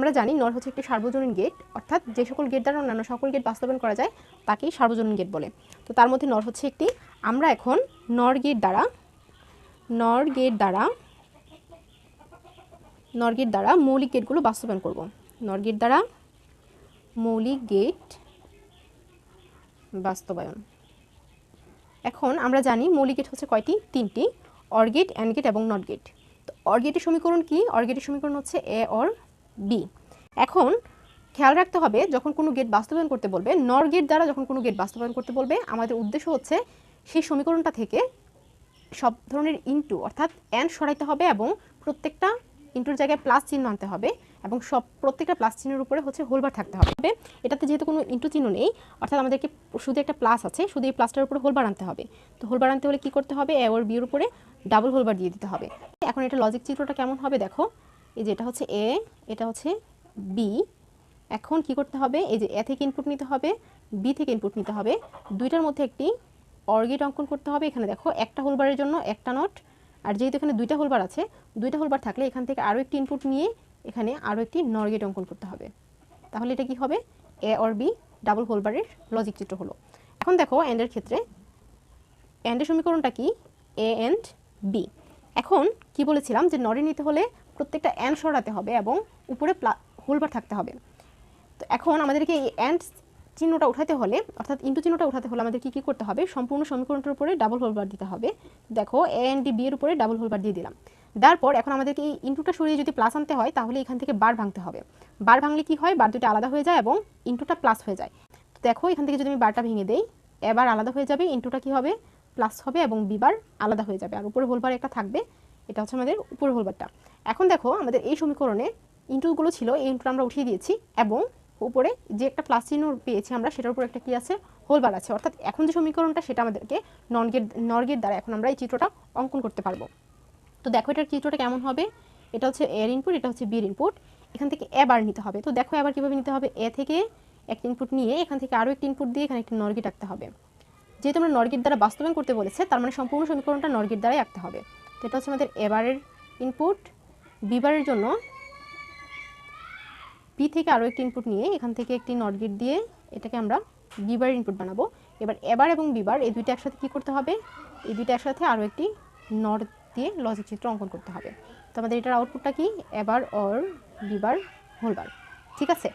আমরা জানি নর হচ্ছে একটি সার্বজনীন গেট অর্থাৎ যে সকল গেট দ্বারা অন্যান্য সকল গেট বাস্তবায়ন করা যায়, তাকেই সার্বজনীন গেট বলে। তো তার মধ্যে নর হচ্ছে একটি। আমরা এখন নর গেট দ্বারা, নর গেট দ্বারা, নর গেট দ্বারা মৌলিক গেটগুলো বাস্তবায়ন করব। নর গেট দ্বারা মৌলিক গেট বাস্তবায়ন। এখন আমরা জানি মৌলিক গেট হচ্ছে কয়টি? তিনটি। অর গেট অ্যান্ড গেট এবং নট গেট তো অর গেটের সমীকরণ কি? অর গেটের সমীকরণ হচ্ছে এ অর বি এখন খেয়াল রাখতে হবে, যখন কোনো গেট বাস্তবায়ন করতে বলবে নর গেট দ্বারা যখন কোনো গেট বাস্তবায়ন করতে বলবে, আমাদের উদ্দেশ্য হচ্ছে সেই সমীকরণটা থেকে সব ধরনের ইনটু অর্থাৎ এন সরাইতে হবে এবং প্রত্যেকটা ইনটুর জায়গায় প্লাস চিহ্ন আনতে হবে এবং সব প্রত্যেকটা প্লাস চিহ্নের উপরে হচ্ছে হোলবার থাকতে হবে। এটাতে যেহেতু কোনো ইনটু চিহ্ন নেই, অর্থাৎ আমাদেরকে শুধু একটা প্লাস আছে, শুধু এই প্লাসটার উপরে হোলবার আনতে হবে। তো হোলবার আনতে হলে কি করতে হবে? এ ওর বিয়ের উপরে ডাবল হোলবার দিয়ে দিতে হবে। এখন এটা লজিক চিত্রটা কেমন হবে দেখো। এই যে এটা হচ্ছে এ এটা হচ্ছে বি এখন কি করতে হবে? এই যে এ থেকে ইনপুট নিতে হবে বি থেকে ইনপুট নিতে হবে। দুইটার মধ্যে একটি অর্গেট অঙ্কন করতে হবে। এখানে দেখো, একটা হোলবারের জন্য একটা নট আর যেহেতু এখানে দুইটা হোলবার আছে, দুইটা হোলবার থাকলে এখান থেকে আরও একটি ইনপুট নিয়ে এখানে আরও একটি নরগেট অঙ্কন করতে হবে। তাহলে এটা কি হবে? এ অর বি ডাবল হোলবারের লজিক চিত্র হলো। এখন দেখো অ্যান্ডের ক্ষেত্রে এন্ডের সমীকরণটা কি? এ অ্যান্ড বি এখন কি বলেছিলাম? যে নরে নিতে হলে প্রত্যেকটা এন সরাতে হবে এবং উপরে হোলবার থাকতে হবে। তো এখন আমাদেরকে এই অ্যান্ড চিহ্নটা উঠাতে হলে, অর্থাৎ ইন্টু চিহ্নটা উঠাতে হলে আমাদের কি কি করতে হবে? সম্পূর্ণ সমীকরণটার উপরে ডাবল হোলবার দিতে হবে। দেখো এ এন ডি বি এর উপরে ডাবল হোলবার দিয়ে দিলাম। তারপর এখন আমাদেরকে এই ইন্টুটা সরিয়ে যদি প্লাস আনতে হয়, তাহলে এখান থেকে বার ভাঙতে হবে। বার ভাঙলে কি হয়? বার দুটো আলাদা হয়ে যায় এবং ইন্টুটা প্লাস হয়ে যায়। তো দেখো, এখান থেকে যদি আমি বারটা ভেঙে দেই এবার আলাদা হয়ে যাবে ইন্টুটা কি হবে? প্লাস হবে এবং বিবার আলাদা হয়ে যাবে। আর উপরে হোলবার একটা থাকবে। এটা হচ্ছে আমাদের উপরে হোলবারটা এখন দেখো আমাদের এই সমীকরণে ইন্টুগুলো ছিল, এই ইন্টুটা আমরা উঠিয়ে দিয়েছি এবং উপরে যে একটা প্লাস চিহ্ন পেয়েছি আমরা, সেটার উপর একটা কি আছে? হোলবার আছে। অর্থাৎ এখন যে সমীকরণটা, সেটা আমাদেরকে নন গেট নর গেট দ্বারা এখন আমরা এই চিত্রটা অঙ্কন করতে পারব। তো দেখো এটার চিত্রটা কেমন হবে? এটা হচ্ছে এর ইনপুট এটা হচ্ছে বির ইনপুট এখান থেকে এবার নিতে হবে। তো দেখো এবার কীভাবে নিতে হবে? এ থেকে একটা ইনপুট নিয়ে এখান থেকে আরও একটি ইনপুট দিয়ে এখানে একটি নরগেট আঁকতে হবে। যেহেতু আমরা নরগেট দ্বারা বাস্তবায়ন করতে বলেছে, তার মানে সম্পূর্ণ সমীকরণটা নরগেট দ্বারাই আঁকতে হবে। এটা হচ্ছে আমাদের এবারের ইনপুট বিবারের জন্য বি থেকে আরও একটি ইনপুট নিয়ে এখান থেকে একটি নট গেট দিয়ে এটাকে আমরা বিবার ইনপুট বানাবো। এবার এবার এবং বিবার এই দুইটা একসাথে কী করতে হবে? এই দুইটা একসাথে আরও একটি নট দিয়ে লজিক চিত্র অঙ্কন করতে হবে। তো আমাদের এটার আউটপুটটা কি? এবার অর বিবার হোলবার ঠিক আছে?